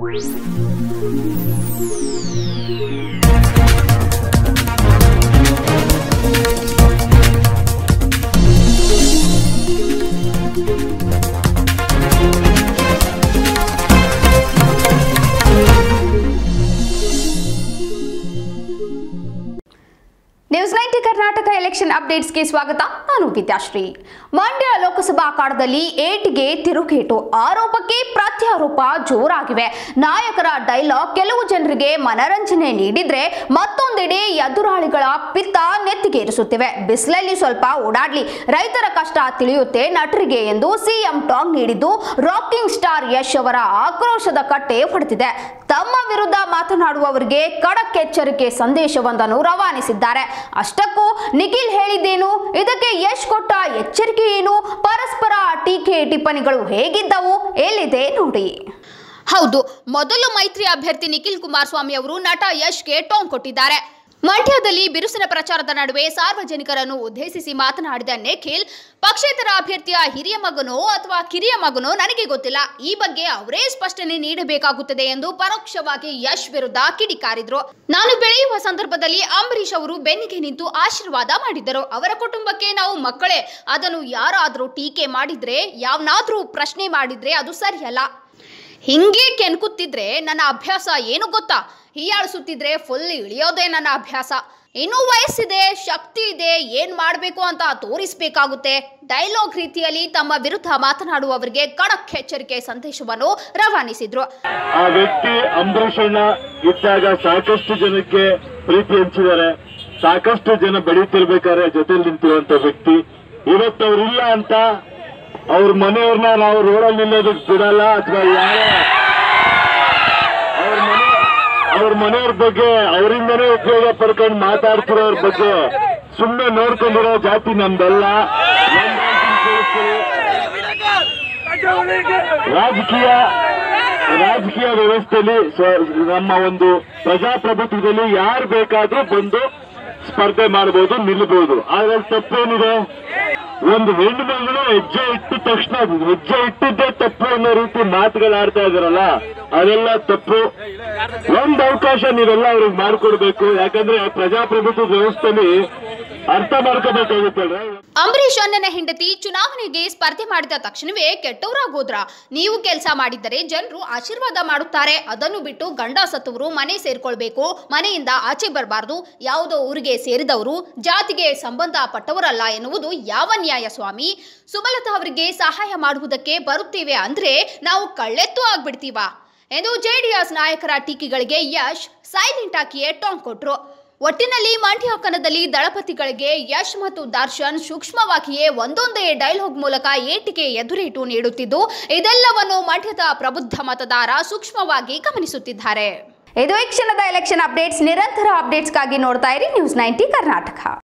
News ninety Karnataka election ಅಪ್ಡೇಟ್ಸ್ಗೆ ಸ್ವಾಗತ. ನಾನು ವಿದ್ಯಾಶ್ರೀ. ಮಂಡ್ಯ ಲೋಕಸಭಾ ಅಖಾಡದಲ್ಲಿ ಏಟಿಗೆ ತಿರುಗೇಟು. ಆರೋಪಕ್ಕೆ ಪ್ರತ್ಯಾರೋಪ ಜೋರಾಗಿವೆ. ನಾಯಕರ ಡೈಲಾಗ್ ಕೆಲವು ಜನರಿಗೆ ಮನರಂಜನೆ ನೀಡಿದ್ರೆ ಮತ್ತೊಂದೆಡೆ ಎದುರಾಳಿಗಳ ಪಿತ್ತ ನೆತ್ತಿಗೇರಿಸುತ್ತಿವೆ. ಬಿಸಿಲಲ್ಲಿ ಸ್ವಲ್ಪ ಓಡಾಡ್ಲಿ. ರೈತರ ಕಷ್ಟ ತಿಳಿಯುತ್ತೆ ನಟರಿಗೆ ಎಂದು ಸಿಎಂ ಟಾಂಗ್ ನೀಡಿದ್ದು, ರಾಕಿಂಗ್ ಸ್ಟಾರ್ ಯಶ್ ಅವರ ಆಕ್ರೋಶದ ಕಟ್ಟೆ ಹೊಡೆದಿದೆ. ತಮ್ಮ ವಿರುದ್ಧ ಮಾತನಾಡುವವರಿಗೆ ಖಡಕ್ ಎಚ್ಚರಿಕೆ ಸಂದೇಶವೊಂದನ್ನು ರವಾನಿಸಿದ್ದಾರೆ. ಅಷ್ಟಕ್ಕೂ ನಿಖಿಲ್ ಹೇಳಿದ್ದೇನು? ಇದಕ್ಕೆ ಯಶ್ ಕೊಟ್ಟ ಎಚ್ಚರಿಕೆ ಏನು? ಪರಸ್ಪರ ಟೀಕೆ ಟಿಪ್ಪಣಿಗಳು ಹೇಗಿದ್ದವು? ಎಲ್ಲಿದೆ ನೋಡಿ. ಹೌದು, ಮೊದಲು ಮೈತ್ರಿ ಅಭ್ಯರ್ಥಿ ನಿಖಿಲ್ ಕುಮಾರಸ್ವಾಮಿ ಅವರು ನಟ ಯಶ್ಗೆ ಟೋಂಗ್ ಕೊಟ್ಟಿದ್ದಾರೆ. ಮಂಡ್ಯದಲ್ಲಿ ಬಿರುಸಿನ ಪ್ರಚಾರದ ನಡುವೆ ಸಾರ್ವಜನಿಕರನ್ನು ಉದ್ದೇಶಿಸಿ ಮಾತನಾಡಿದ ನಿಖಿಲ್, ಪಕ್ಷೇತರ ಅಭ್ಯರ್ಥಿಯ ಹಿರಿಯ ಮಗನೋ ಅಥವಾ ಕಿರಿಯ ಮಗನೋ ನನಗೆ ಗೊತ್ತಿಲ್ಲ. ಈ ಬಗ್ಗೆ ಅವರೇ ಸ್ಪಷ್ಟನೆ ನೀಡಬೇಕಾಗುತ್ತದೆ ಎಂದು ಪರೋಕ್ಷವಾಗಿ ಯಶ್ ವಿರುದ್ಧ ಕಿಡಿಕಾರಿದ್ರು. ನಾನು ಬೆಳೆಯುವ ಸಂದರ್ಭದಲ್ಲಿ ಅಂಬರೀಶ್ ಅವರು ಬೆನ್ನಿಗೆ ನಿಂತು ಆಶೀರ್ವಾದ ಮಾಡಿದ್ದರು. ಅವರ ಕುಟುಂಬಕ್ಕೆ ನಾವು ಮಕ್ಕಳೇ, ಅದನ್ನು ಯಾರಾದರೂ ಟೀಕೆ ಮಾಡಿದ್ರೆ, ಯಾವನಾದ್ರೂ ಪ್ರಶ್ನೆ ಮಾಡಿದ್ರೆ ಅದು ಸರಿಯಲ್ಲ. ಹಿಂಗೆ ಕೆನ್ಕುತ್ತಿದ್ರೆ ನನ್ನ ಅಭ್ಯಾಸ ಏನು ಗೊತ್ತಾ? ಹೀಯಾಳಿಸುತ್ತಿದ್ರೆ ಫುಲ್ ಇಳಿಯೋದೇ ನನ್ನ ಅಭ್ಯಾಸ. ಇನ್ನೂ ವಯಸ್ಸಿದೆ, ಶಕ್ತಿ ಇದೆ, ಏನ್ ಮಾಡಬೇಕು ಅಂತ ತೋರಿಸಬೇಕಾಗುತ್ತೆ. ಡೈಲಾಗ್ ರೀತಿಯಲ್ಲಿ ತಮ್ಮ ವಿರುದ್ಧ ಮಾತನಾಡುವವರಿಗೆ ಕಡಕ್ ಎಚ್ಚರಿಕೆ ಸಂದೇಶವನ್ನು ರವಾನಿಸಿದ್ರು. ಆ ವ್ಯಕ್ತಿ ಅಂಬರೀಷಣ್ಣ ಇದ್ದಾಗ ಸಾಕಷ್ಟು ಜನಕ್ಕೆ ಪ್ರೀತಿ ಹಂಚಿದ್ದಾರೆ. ಸಾಕಷ್ಟು ಜನ ಬೆಳೀತಿರ್ಬೇಕಾದ್ರೆ ಜೊತೆಲಿ ನಿಂತಿರುವಂತ ವ್ಯಕ್ತಿ. ಇವತ್ತು ಅವ್ರಿಲ್ಲ ಅಂತ ಅವ್ರ ಮನೆಯವ್ರನ್ನ ನಾವು ರೋಡಲ್ಲಿ ನಿಲ್ಲೋದಕ್ಕೆ ಬಿಡಲ್ಲ ಅಥವಾ ಯಾರ ಅವ್ರ ಮನೆ ಅವ್ರ ಮನೆಯವ್ರ ಬಗ್ಗೆ ಅವರಿಂದನೇ ಉಪಯೋಗ ಪಡ್ಕೊಂಡು ಮಾತಾಡ್ತಿರೋರ ಬಗ್ಗೆ ಸುಮ್ಮನೆ ನೋಡ್ಕೊಂಡಿರೋ ಜಾತಿ ನಮ್ದಲ್ಲ. ರಾಜಕೀಯ ರಾಜಕೀಯ ವ್ಯವಸ್ಥೆಯಲ್ಲಿ ನಮ್ಮ ಒಂದು ಪ್ರಜಾಪ್ರಭುತ್ವದಲ್ಲಿ ಯಾರು ಬೇಕಾದ್ರೂ ಬಂದು ಸ್ಪರ್ಧೆ ಮಾಡಬಹುದು ನಿಲ್ಲಬಹುದು ಆದ್ರೆ ತಪ್ಪೇನಿದೆ ಒಂದು ಹೆಣ್ಣು ಮಗಳು ಹೆಜ್ಜೆ ಇಟ್ಟು ತಕ್ಷಣ ಹೆಜ್ಜೆ ಇಟ್ಟಿದ್ದೇ ತಪ್ಪು ಅನ್ನೋ ರೀತಿ ಮಾತುಗಳಾಡ್ತಾ ಇದಾರಲ್ಲ ಅದೆಲ್ಲ ತಪ್ಪು. ಒಂದು ಅವಕಾಶ ನೀವೆಲ್ಲ ಅವ್ರಿಗೆ ಮಾಡಿಕೊಡ್ಬೇಕು. ಯಾಕಂದ್ರೆ ಪ್ರಜಾಪ್ರಭುತ್ವ ವ್ಯವಸ್ಥೆಯಲ್ಲಿ ಅರ್ಥ ಮಾಡ್ಕೋಬೇಕಾಗುತ್ತಲ್ಲ ಅಣ್ಣನ ಹೆಂಡತಿ ಚುನಾವಣೆಗೆ ಸ್ಪರ್ಧೆ ಮಾಡಿದ ತಕ್ಷಣವೇ ಕೆಟ್ಟವರಾಗೋದ್ರ. ನೀವು ಕೆಲಸ ಮಾಡಿದ್ದರೆ ಜನರು ಆಶೀರ್ವಾದ ಮಾಡುತ್ತಾರೆ. ಅದನ್ನು ಬಿಟ್ಟು ಗಂಡ ಸತ್ತವರು ಮನೆ ಸೇರ್ಕೊಳ್ಬೇಕು. ಮನೆಯಿಂದ ಆಚೆ ಬರಬಾರದು. ಯಾವುದೋ ಊರಿಗೆ ಸೇರಿದವರು, ಜಾತಿಗೆ ಸಂಬಂಧ ಪಟ್ಟವರಲ್ಲ ಎನ್ನುವುದು ಯಾವ ನ್ಯಾಯ ಸ್ವಾಮಿ? ಸುಮಲತಾ ಅವರಿಗೆ ಸಹಾಯ ಮಾಡುವುದಕ್ಕೆ ಬರುತ್ತೇವೆ ಅಂದ್ರೆ ನಾವು ಕಳ್ಳೆತ್ತು ಆಗ್ಬಿಡ್ತೀವ? ಎಂದು ಜೆಡಿಎಸ್ ನಾಯಕರ ಟೀಕೆಗಳಿಗೆ ಯಶ್, ಸೈಲೆಂಟ್ ಹಾಕಿಯೇ ಟಾಂಗ್ ಕೊಟ್ರು. ಒಟ್ಟಿನಲ್ಲಿ ಮಂಡ್ಯ ದಳಪತಿಗಳಿಗೆ ಯಶ್ ಮತ್ತು ದರ್ಶನ್ ಸೂಕ್ಷ್ಮವಾಗಿಯೇ ಒಂದೊಂದೇ ಡೈಲಾಗ್ ಮೂಲಕ ಏಟಿಗೆ ಎದುರೇಟು ನೀಡುತ್ತಿದ್ದು, ಇದೆಲ್ಲವನ್ನು ಮಂಡ್ಯದ ಪ್ರಬುದ್ಧ ಮತದಾರ ಸೂಕ್ಷ್ಮವಾಗಿ ಗಮನಿಸುತ್ತಿದ್ದಾರೆ. ಇದು ಈ ಕ್ಷಣದ ಎಲೆಕ್ಷನ್ ಅಪ್ಡೇಟ್ಸ್ ನಿರಂತರ ಅಪ್ಡೇಟ್ಸ್ಗಾಗಿ ನೋಡ್ತಾ ಇರಿ ನ್ಯೂಸ್ ನೈಂಟಿ ಕರ್ನಾಟಕ.